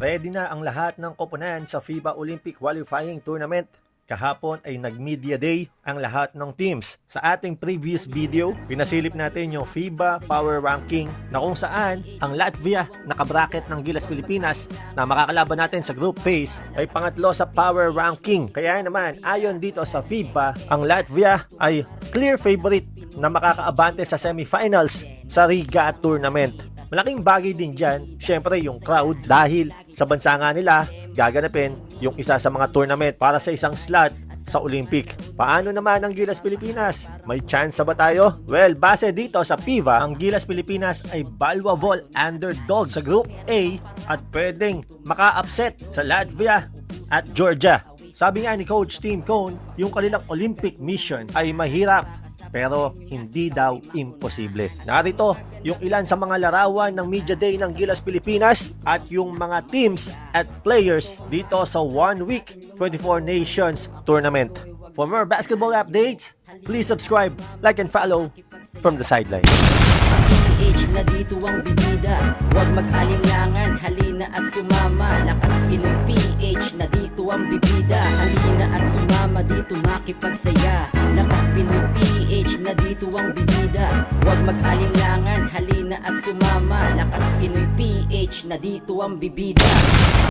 Ready na ang lahat ng koponan sa FIBA Olympic Qualifying Tournament. Kahapon ay nag-media day ang lahat ng teams. Sa ating previous video, pinasilip natin yung FIBA Power Ranking na kung saan ang Latvia nakabracket ng Gilas Pilipinas na makakalaban natin sa group phase ay pangatlo sa Power Ranking. Kaya naman, ayon dito sa FIBA, ang Latvia ay clear favorite na makakaabante sa semifinals sa Riga Tournament. Malaking bagay din dyan, syempre yung crowd dahil sa bansa nga nila gaganapin yung isa sa mga tournament para sa isang slot sa Olympic. Paano naman ang Gilas Pilipinas? May chance ba tayo? Well, base dito sa PIVA, ang Gilas Pilipinas ay Balwa Vol underdog sa Group A at pwedeng maka-upset sa Latvia at Georgia. Sabi nga ni Coach Tim Cone, yung kanilang Olympic mission ay mahirap pero hindi daw imposible. Narito yung ilan sa mga larawan ng Media Day ng Gilas Pilipinas at yung mga teams at players dito sa One Week 24 Nations Tournament. For more basketball updates, please subscribe, like, and follow from the sideline. PH na dito ang bibida Huwag mag-alinlangan, halina at sumama Lakas Pinoy PH na dito ang bibida Halina at sumama dito makipagsaya. Lakas Pinoy PH na dito ang bibida. Huwag mag-alinlangan, halina at sumama. Lakas Pinoy PH na dito ang bibida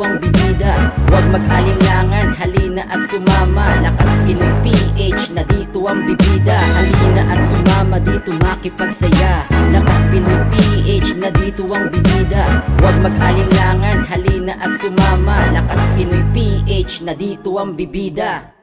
Huwag bibida, huwag mag-alinlangan, halina at sumama. Lakas Pinoy PH na dito ang bibida. Halina at sumama dito makipagsaya. Lakas Pinoy PH na dito ang bibida. Huwag mag-alinlangan, halina at sumama. Lakas Pinoy PH na dito ang bibida